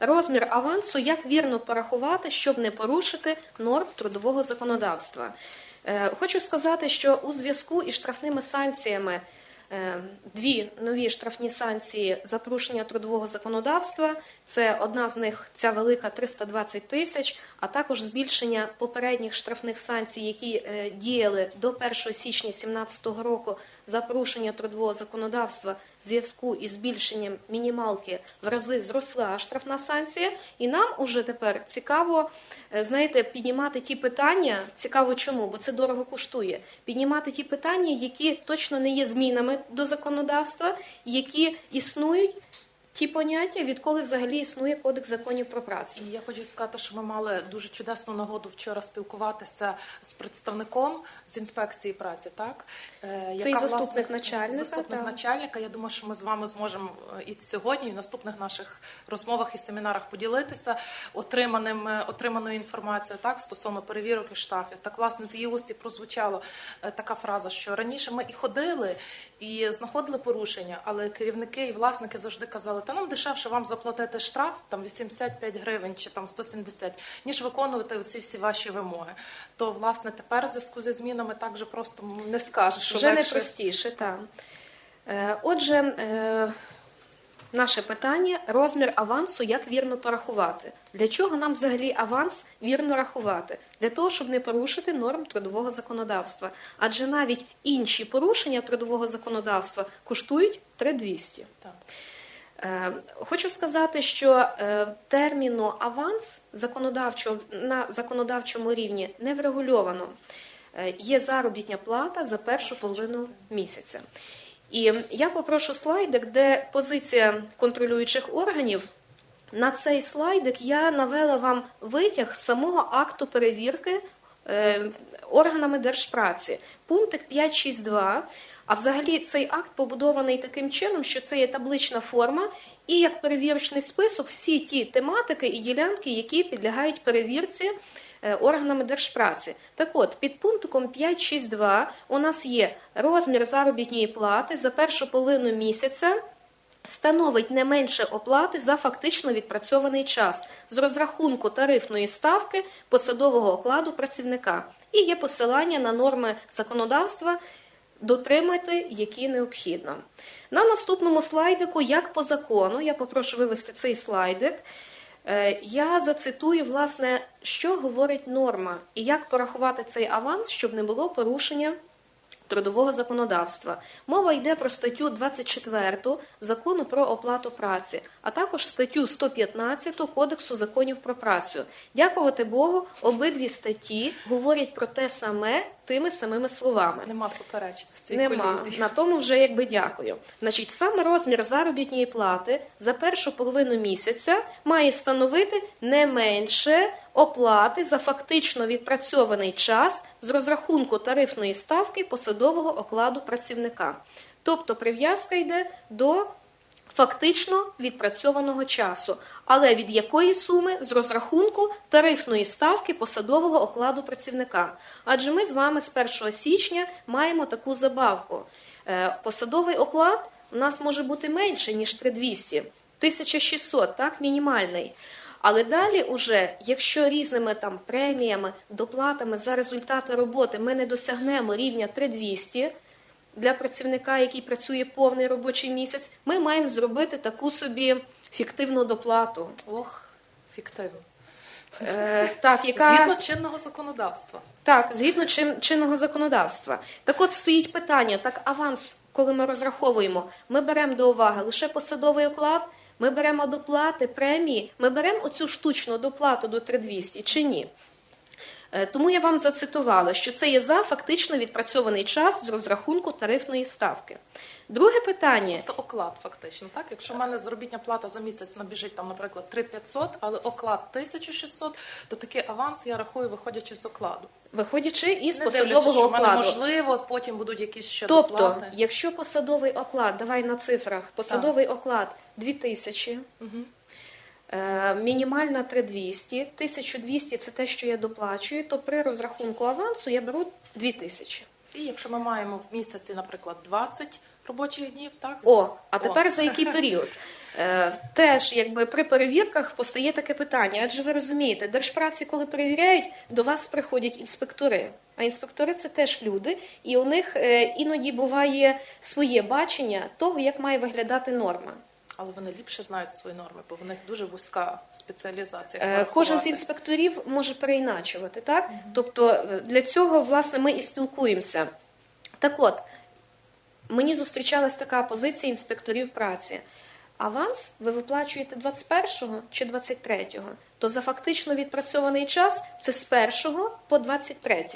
розмір авансу, як вірно порахувати, щоб не порушити норм трудового законодавства. Е, Хочу сказати, що у зв'язку із штрафними санкціями дві нові штрафні санкції за порушення трудового законодавства. Це одна з них ця велика 320 тисяч, а також збільшення попередніх штрафних санкцій, які е, діяли до 1 січня 2017 року за порушення трудового законодавства в зв'язку із збільшенням мінімалки в рази зросла штрафна санкція. І нам уже тепер цікаво, е, знаєте, піднімати ті питання. Цікаво, чому? Бо це дорого коштує. Піднімати ті питання, які точно не є змінами до законодавства, які існують. Ті поняття, відколи взагалі існує кодекс законів про працю. І я хочу сказати, що ми мали дуже чудесну нагоду вчора спілкуватися з представником з інспекції праці, так Е, і заступник начальника, Заступник так. начальника. Я думаю, що ми з вами зможемо е, і сьогодні, і в наступних наших розмовах і семінарах поділитися отриманим е, отриманою інформацією, так стосовно перевірок і штрафів. Так, власне, з її уст і прозвучала е, така фраза, що раніше ми і ходили, і знаходили порушення, але керівники і власники завжди казали, та нам дешевше вам заплатити штраф там 85 гривень чи там 170, ніж виконувати оці всі ваші вимоги. То власне тепер в зв'язку зі змінами так же просто не скажеш, що Вже не простіше, так. Е, Отже, е, наше питання розмір авансу, як вірно порахувати. Для чого нам взагалі аванс вірно рахувати? Для того, щоб не порушити норм трудового законодавства. Адже навіть інші порушення трудового законодавства коштують 3200. Так. Е, Хочу сказати, що е, терміну аванс законодавчо, на законодавчому рівні не врегульовано. Е, Є заробітня плата за першу половину місяця. І я попрошу слайдик, де позиція контролюючих органів. На цей слайдик я навела вам витяг з самого акту перевірки органами держпраці. Пунктик 5.6.2. А взагалі цей акт побудований таким чином, що це є таблична форма, і як перевірочний список всі ті тематики і ділянки, які підлягають перевірці е, органами держпраці. Так от, під пунктиком 5.6.2 у нас є розмір заробітної плати за першу половину місяця становить не менше оплати за фактично відпрацьований час з розрахунку тарифної ставки посадового окладу працівника. І є посилання на норми законодавства, дотримати, які необхідно. На наступному слайдику, як по закону, я попрошу вивести цей слайдик. Е, Я зацитую, власне, що говорить норма і як порахувати цей аванс, щоб не було порушення трудового законодавства. Мова йде про статтю 24 закону про оплату праці, а також статтю 115 Кодексу законів про працю. Дякувати Богу, обидві статті говорять про те саме тими самими словами. Нема суперечності. Нема. колізії. На тому вже якби дякую. Значить, саме розмір заробітної плати за першу половину місяця має становити не менше оплати за фактично відпрацьований час з розрахунку тарифної ставки посадового окладу працівника. Тобто прив'язка йде до фактично відпрацьованого часу, але від якої суми з розрахунку тарифної ставки посадового окладу працівника. Адже ми з вами з 1 січня маємо таку забавку. Е, Посадовий оклад у нас може бути менше, ніж 3200, 1600, так, мінімальний. Але далі, уже, якщо різними там преміями, доплатами за результати роботи ми не досягнемо рівня 3200, для працівника, який працює повний робочий місяць, ми маємо зробити таку собі фіктивну доплату. Ох, фіктивно. Е, так, яка... Згідно чинного законодавства. Так, згідно чин, чинного законодавства. Так от стоїть питання: так аванс, коли ми розраховуємо, ми беремо до уваги лише посадовий оклад, ми беремо доплати, премії, ми беремо оцю штучну доплату до 3200 чи ні? Е, Тому я вам зацитувала, що це є за фактично відпрацьований час з розрахунку тарифної ставки. Друге питання. То оклад фактично, так? Якщо в мене заробітня плата за місяць набіжить там, наприклад, 3500, але оклад 1600, то такий аванс я рахую, виходячи з окладу. Виходячи із Не посадового в мене можливо, потім будуть якісь ще Тобто, доплати. якщо посадовий оклад, давай на цифрах, посадовий оклад 2000, Мгм. Е, мінімальна 3200, 1200 – це те, що я доплачую, то при розрахунку авансу я беру 2000. І якщо ми маємо в місяці, наприклад, 20 робочих днів, так? О, а тепер за який період? Е, теж якби при перевірках постає таке питання. Адже ви розумієте, держпраці, коли перевіряють, до вас приходять інспектори. А інспектори це теж люди, і у них е, іноді буває своє бачення того, як має виглядати норма. Але вони ліпше знають свої норми, бо в них дуже вузька спеціалізація. Е, Кожен з інспекторів може переіначувати, так? Тобто е, для цього власне ми і спілкуємося. Так от, мені зустрічалась така позиція інспекторів праці. Аванс ви виплачуєте 21-го чи 23-го, то за фактично відпрацьований час це з 1 по 23.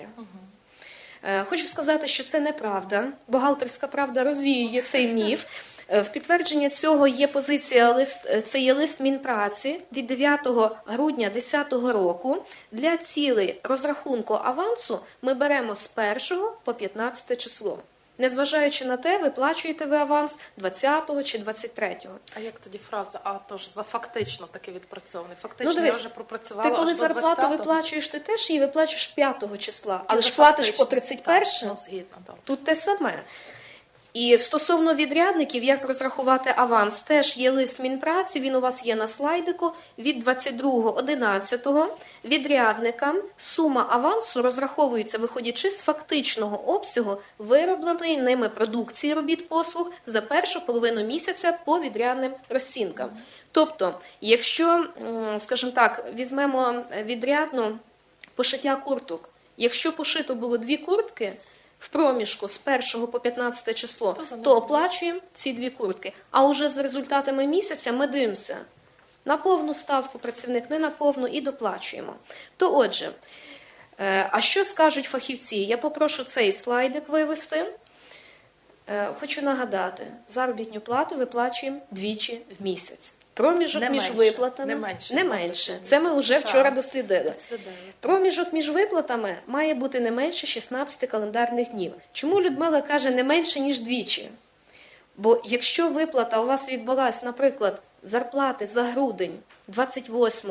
Е, Хочу сказати, що це неправда. Бухгалтерська правда розвіює цей міф. Е, В підтвердження цього є позиція лист. е, Це є лист Мінпраці від 9 грудня 2010 року. Для цілей розрахунку авансу ми беремо з 1 по 15 число. Незважаючи на те, виплачуєте ви аванс 20 чи 23. А як тоді фраза? А то ж за фактично таки відпрацьований. Фактично Ну, дивись, я вже пропрацювала. Ти коли аж зарплату 20-го. виплачуєш, ти теж її виплачуєш 5 числа, але ж платиш по 31 Так, ну, згідно, так. Тут те саме. І стосовно відрядників, як розрахувати аванс, теж є лист Мінпраці, він у вас є на слайдику від 22.11. Відрядникам сума авансу розраховується, виходячи з фактичного обсягу виробленої ними продукції робіт послуг за першу половину місяця по відрядним розцінкам. Тобто, якщо, скажімо так, візьмемо відрядну пошиття курток, якщо пошито було дві куртки, в проміжку з 1 по 15 число, То то оплачуємо ці дві куртки. А уже з результатами місяця ми дивимося на повну ставку працівник, не на повну і доплачуємо. То отже, е, а що скажуть фахівці? Я попрошу цей слайдик вивести. Е, Хочу нагадати, заробітну плату виплачуємо двічі в місяць. Проміжок Не між менше, виплатами не менше, не менше. Це ми вже вчора дослідили. Дослідили. Проміжок між виплатами має бути не менше 16 календарних днів. Чому Людмила каже не менше, ніж двічі? Бо якщо виплата у вас відбулась, наприклад, зарплати за грудень 28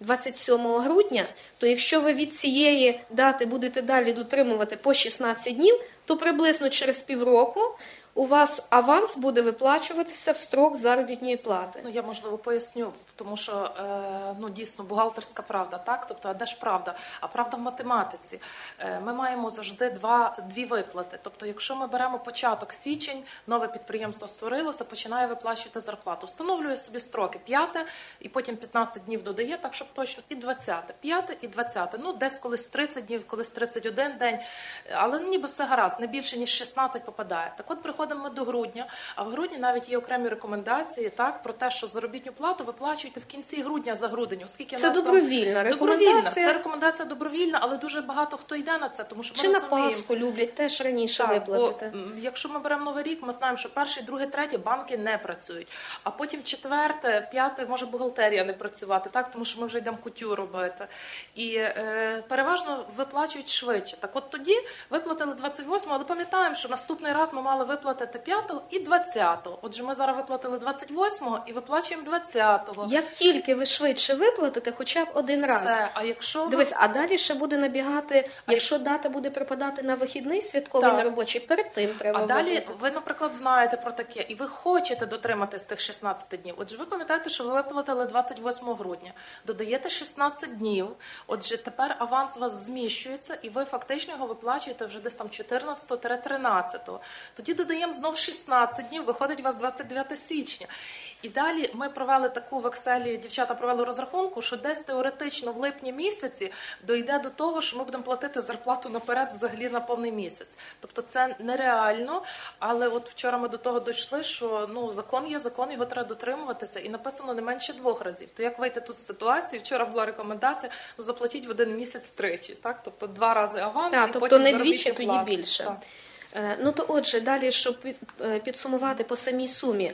27 грудня, то якщо ви від цієї дати будете далі дотримувати по 16 днів, то приблизно через півроку у вас аванс буде виплачуватися в строк заробітної плати. Ну я можливо поясню, тому що е, ну дійсно бухгалтерська правда, так тобто, а де ж правда? А правда в математиці. Е, ми маємо завжди два дві виплати. Тобто, якщо ми беремо початок січень, нове підприємство створилося, починає виплачувати зарплату. Встановлює собі строки 5 і потім 15 днів додає, так щоб точно і 20, 5 і 20. Ну десь колись 30 днів, колись 31 день, але ніби все гаразд, не більше ніж 16 попадає. Так от приходимо ми до грудня, а в грудні навіть є окремі рекомендації так про те, що заробітну плату виплачуєте в кінці грудня за грудень, оскільки Це нас там- добровільна Добровільна, це рекомендація добровільна, але дуже багато хто йде на це, тому що ми Чи на. Пасху люблять теж раніше Так, виплатити. бо, якщо ми беремо новий рік, ми знаємо, що перший, другий, третій банки не працюють. А потім четверте, п'яте може бухгалтерія не працювати, так тому що ми вже йдемо кутю робити. І е, переважно виплачують швидше. Так, от тоді виплатили 28-го, але пам'ятаємо, що наступний раз ми мали виплатити 5-го і 20-го. Отже, ми зараз виплатили 28-го і виплачуємо 20-го. Як тільки ви швидше виплатите, хоча б один раз. Все. А якщо ви- Дивись, а далі ще буде набігати, а якщо дата буде припадати на вихідний святковий на робочий, перед тим треба А далі виплатити. ви, наприклад, знаєте про таке, і ви хочете дотримати з тих 16 днів. Отже, ви пам'ятаєте, що ви виплатили 28 грудня, додаєте 16 днів. Отже, тепер аванс у вас зміщується, і ви фактично його виплачуєте вже десь там 14-13. Тоді додаємо знов 16 днів, виходить у вас 29 січня. І далі ми провели таку в Excel, дівчата провели розрахунку, що десь теоретично в липні місяці дойде до того, що ми будемо платити зарплату наперед взагалі на повний місяць. Тобто це нереально. Але от вчора ми до того дійшли, що ну закон є закон, його треба дотримуватися, і написано не менше двох разів. То як вийти тут з ситуації? Вчора була рекомендація: ну заплатіть в один місяць тричі, так тобто два рази аванс, Так, і тобто потім не двічі, тоді більше. Так. Е, Ну то отже, далі, щоб е, підсумувати по самій сумі.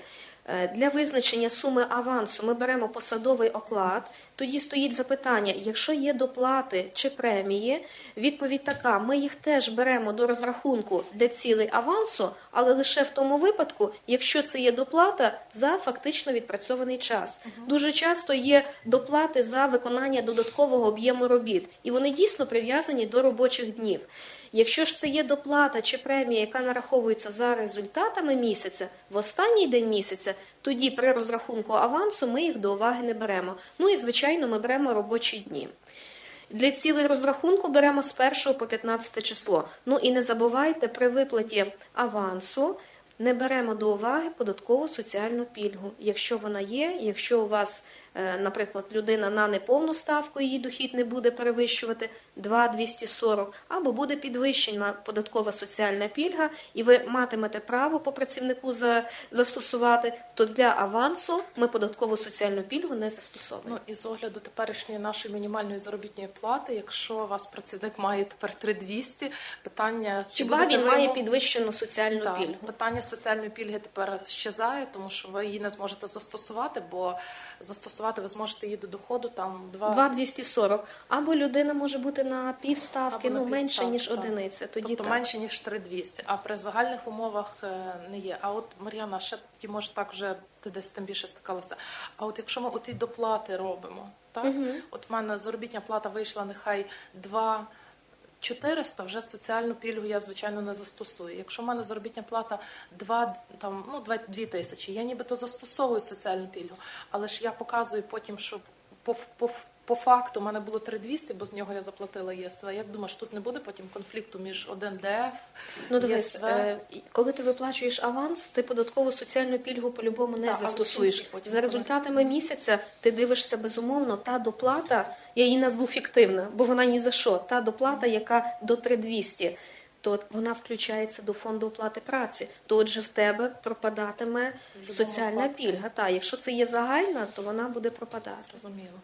Е, Для визначення суми авансу ми беремо посадовий оклад. Тоді стоїть запитання: якщо є доплати чи премії, відповідь така: ми їх теж беремо до розрахунку для цілей авансу, але лише в тому випадку, якщо це є доплата за фактично відпрацьований час. Дуже часто є доплати за виконання додаткового об'єму робіт, і вони дійсно прив'язані до робочих днів. Якщо ж це є доплата чи премія, яка нараховується за результатами місяця, в останній день місяця, тоді при розрахунку авансу ми їх до уваги не беремо. Ну і звичайно, ми беремо робочі дні. Для цілей розрахунку беремо з 1 по 15 число. Ну і не забувайте при виплаті авансу. Не беремо до уваги податкову соціальну пільгу, якщо вона є, якщо у вас, наприклад, людина на неповну ставку, її дохід не буде перевищувати 2,240, або буде підвищена податкова соціальна пільга, і ви матимете право по працівнику за, застосувати, то для авансу ми податкову соціальну пільгу не застосовуємо. Ну і з огляду теперішньої нашої мінімальної заробітної плати, якщо у вас працівник має тепер 3200, питання будете він ви має підвищену соціальну Так, пільгу? питання соціальної пільги тепер щезає, тому що ви її не зможете застосувати, бо застосувати ви зможете її до доходу там 2, 2,240. Або людина може бути на півставки, Або на ну менше півставки, ніж так. одиниця. Тоді тобто так. менше ніж 3200, а при загальних умовах е, не є. А от Мар'яна, ще тоді може так вже ти десь тим більше стикалася. А от якщо ми оті доплати робимо, так от в мене заробітня плата вийшла нехай 2 400, вже соціальну пільгу я звичайно не застосую. Якщо в мене заробітня плата 2, там, ну, 2, 2 тисячі, я нібито застосовую соціальну пільгу, але ж я показую потім, що по, по, по факту в мене було 3200, бо з нього я заплатила ЄСВ. Як думаєш, тут не буде потім конфлікту між 1ДФ, Ну дивись, ЄСВ? е, коли ти виплачуєш аванс, ти податкову соціальну пільгу по-любому не в застосуєш. потім За результатами місяця ти дивишся безумовно, та доплата, я її назву фіктивна, бо вона ні за що. Та доплата, яка до 3200, то вона включається до фонду оплати праці. То отже в тебе пропадатиме В соціальна пільга. Та якщо це є загальна, то вона буде пропадати. Зрозуміло.